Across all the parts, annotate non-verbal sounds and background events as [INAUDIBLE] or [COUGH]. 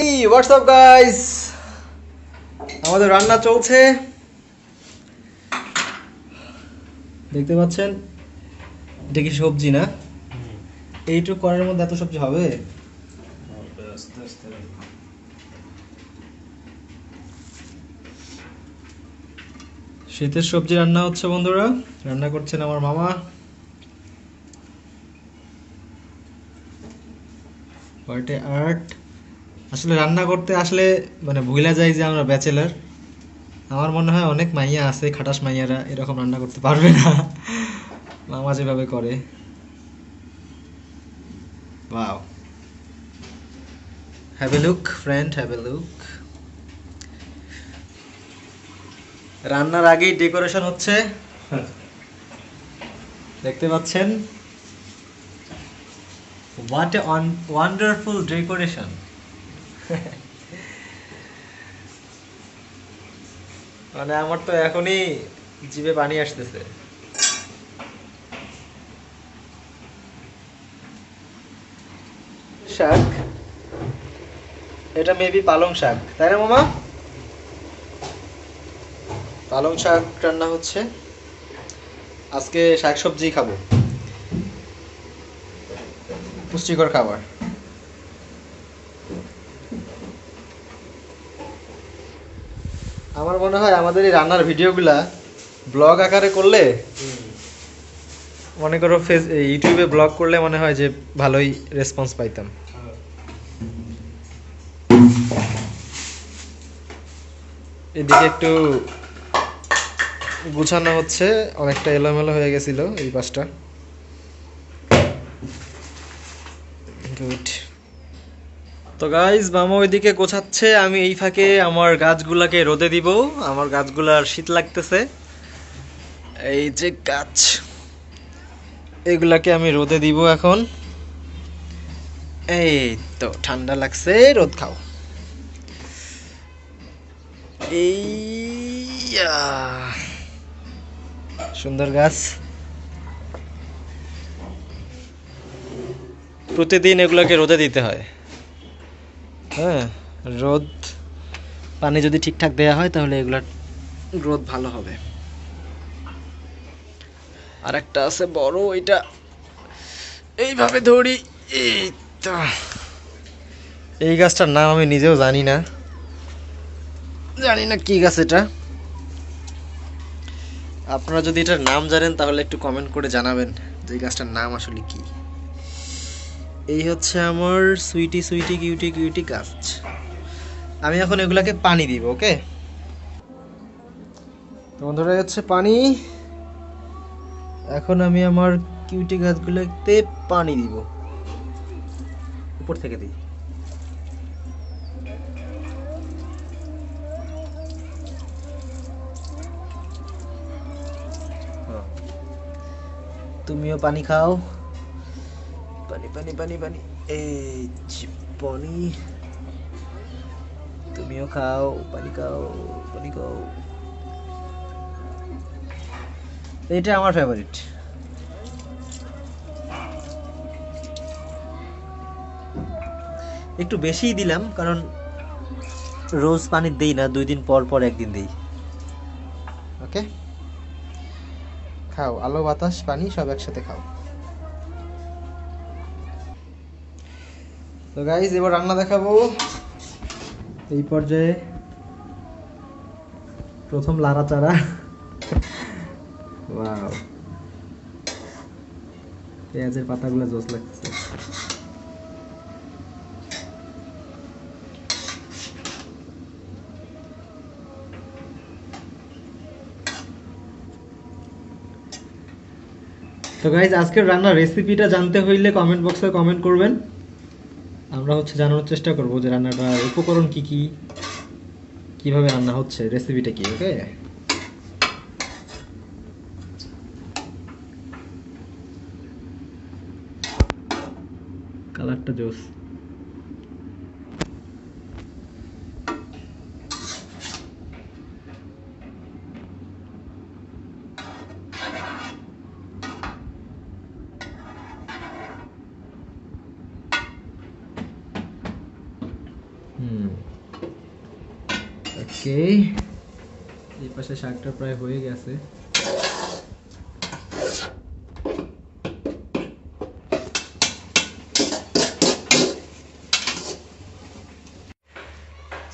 এই WhatsApp guys আমাদের রান্না চলছে। দেখতে পাচ্ছেন? এটা কি সবজি না? এইটুকু করার মধ্যে এত সবজি হবে? শীতের সবজি রান্না হচ্ছে বন্ধুরা। রান্না করছেন আমার মামা। What art. আসলে রান্না করতে আসলে মানে ভুলা যায় যে আমরা ব্যাচেলার আমার মনে হয় অনেক মাইয়া আছে, খাটাস মাইয়ারা এরকম রান্না করতে পারবে না। মামা যেভাবে করে। Wow have a look friend have a look রান্নার আগেই ডেকোরেশন হচ্ছে। দেখতে পাচ্ছেন? হোয়াট এ ওয়ান্ডারফুল ডেকোরেশন [LAUGHS] মানে আমার তো এখনই জিভে পানি আসতেছে। শাক? এটা মেবি পালং শাক। তাই না, মামা? পালং শাক রান্না হচ্ছে। আজকে শাক সবজি খাব। পুষ্টিকর খাবার। আমার মনে হয় আমাদের এই রান্নার ভিডিওগুলা ব্লগ আকারে করলে মনে করো ফেস ইউটিউবে ব্লগ করলে মনে হয় যে ভালোই রেসপন্স পাইতাম। এদিকে একটু গুছানো হচ্ছে, অনেকটা এলোমেলো হয়ে গেছিল এই পাশটা। গুড তো গাইজ মামা ওইদিকে গোছাচ্ছে। আমি এই ফাঁকে আমার গাছগুলাকে রোদে দিব। আমার গাছগুলার শীত লাগতেছে। এই যে গাছ, এগুলাকে আমি রোদে দিব এখন। এই তো, ঠান্ডা লাগছে, রোদ খাও। এই সুন্দর গাছ। প্রতিদিন এগুলাকে রোদে দিতে হয়। হ্যাঁ রোদ, পানি যদি ঠিকঠাক দেওয়া হয় তাহলে এগুলার গ্রোথ ভালো হবে। আর একটা আছে বড় এটা এইভাবে ধরি এই তো এই গাছটার নাম আমি নিজেও জানি না। জানি না কি গাছ এটা। আপনারা যদি এটার নাম জানেন তাহলে একটু কমেন্ট করে জানাবেন যে গাছটার নাম আসলে কি। এই হচ্ছে আমার সুইটি সুইটি কিউটি কিউটি গাছ আমি এখন এগুলাকে পানি দিব, ওকে? তো বন্ধুরা হচ্ছে পানি। এখন আমি আমার কিউটি গাছগুলোতে পানি দিব। উপর থেকে দিই। হ্যাঁ। তুমিও পানি খাও। পানি পানি পানি পানি এই পানি। তুমিও খাও, পানি খাও পানি খাও। এটা আমার ফেভারিট একটু বেশিই দিলাম, কারণ রোজ পানি দেই না, দুই দিন পর পর একদিন দেই। ওকে খাও, আলো, বাতাস, পানি, সব একসাথে খাও। তো গাইজ এবার রান্না দেখাবো। এই পর্যায়ে প্রথম লাড়া চারা পেঁয়াজের পাতাগুলো জোস লাগছে। তো গাইজ আজকের রান্নার রেসিপিটা জানতে হইলে কমেন্ট বক্সে কমেন্ট করবেন। আমরা হচ্ছে জানানোর চেষ্টা করব যে রান্নাটার উপকরণ কি কি, কীভাবে রান্না হচ্ছে রেসিপিটা কি ওকে কালারটা জোস। ওকে এই পাশে শাকটা প্রায় হয়ে গেছে।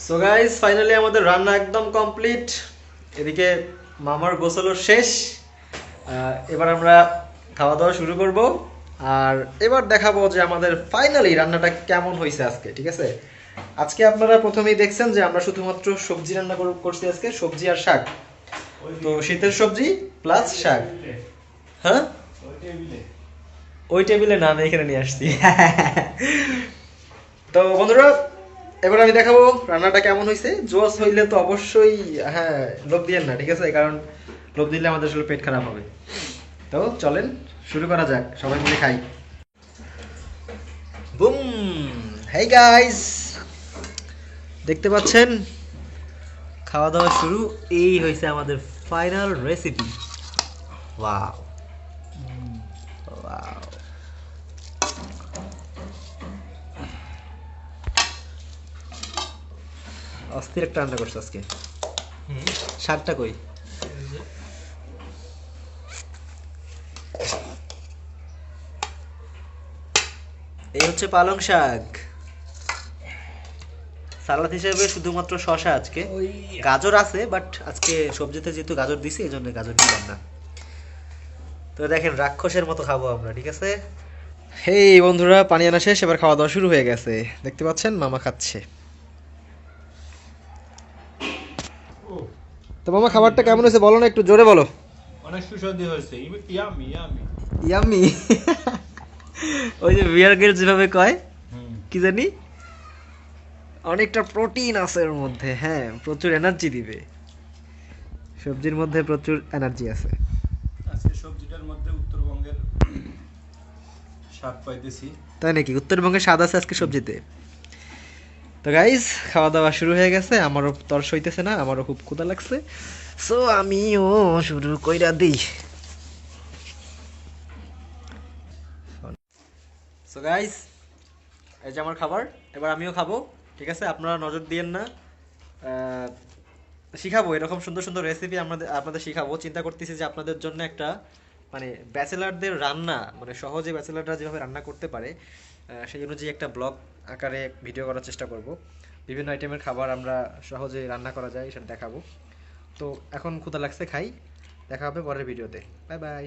সো গাইস ফাইনালি আমাদের রান্না একদম কমপ্লিট এদিকে মামার গোসলও শেষ। আহ, এবার আমরা খাওয়া দাওয়া শুরু করব। আর এবার দেখাবো যে আমাদের ফাইনালি রান্নাটা কেমন হয়েছে আজকে ঠিক আছে? আজকে আপনারা প্রথমেই দেখছেন যে আমরা শুধুমাত্র সবজি রান্না কর- করছি আজকে, সবজি আর শাক। তো শীতের সবজি প্লাস শাক। হ্যাঁ? ওই টেবিলে না, আমি এখানে নিয়ে আসছি। [LAUGHS] তো বন্ধুরা, এবার আমি দেখাবো রান্নাটা কেমন হয়েছে জোস হইলে তো অবশ্যই হ্যাঁ লোভ দিয়েন না, ঠিক আছে? কারণ লোভ দিলে আমাদের আসলে পেট খারাপ হবে। তো চলেন, শুরু করা যাক। সবাই মিলে খাই। বুম! হেই গাইস দেখতে পাচ্ছেন? খাওয়া দাওয়া শুরু। এই হয়েছে আমাদের ফাইনাল রেসিপি ওয়াও ওয়াও অস্থির একটা রান্না করছ আজকে। শাকটা কই? এই হচ্ছে পালং শাক। সালাদ হিসেবে শুধুমাত্র শশা আজকে। গাজর আছে বাট আজকে সবজিতে যেহেতু গাজর দিছি এই জন্য গাজর দিলাম না। তো দেখেন রাক্ষসের মতো খাব আমরা ঠিক আছে? হেই বন্ধুরা পানি আনা শেষ এবার খাওয়া দাওয়া শুরু হয়ে গেছে। দেখতে পাচ্ছেন মামা খাচ্ছে। তো মামা খাবারটা কেমন হয়েছে বলো না একটু জোরে বলো। অনেক সুস্বাদু হয়েছে। Yummy yummy. ইয়াম্মি ওই যে বিয়ার গেল যেভাবে কয় কি জানি? অনেকটা প্রোটিন আছে এর মধ্যে হ্যাঁ প্রচুর এনার্জি দিবে। সবজির মধ্যে প্রচুর এনার্জি আছে। আজকে সবজিটার মধ্যে উত্তরবঙ্গের স্বাদ পাইতেছি। তাই নাকি? উত্তরবঙ্গে স্বাদ আছে আজকে সবজিতে। তো গাইজ খাওয়া দাওয়া শুরু হয়ে গেছে। আমারও তর সইতেছে না আমারও খুব ক্ষুধা লাগছে। সো আমিও শুরু কইরা দিই। সো গাইজ এই যে আমার খাবার এবার আমিও খাব। ঠিক আছে? আপনারা নজর দিয়েন না। শিখাবো, এরকম সুন্দর সুন্দর রেসিপি আমাদের, আপনাদের শিখাবো। চিন্তা করতেছি যে আপনাদের জন্য একটা মানে ব্যাচেলারদের রান্না মানে সহজে ব্যাচেলাররা যেভাবে রান্না করতে পারে সেই অনুযায়ী একটা ব্লগ আকারে ভিডিও করার চেষ্টা করব। বিভিন্ন আইটেমের খাবার আমরা সহজে রান্না করা যায়, সেটা দেখাবো। তো এখন ক্ষুধা লাগছে, খাই। দেখা হবে পরের ভিডিওতে বাই বাই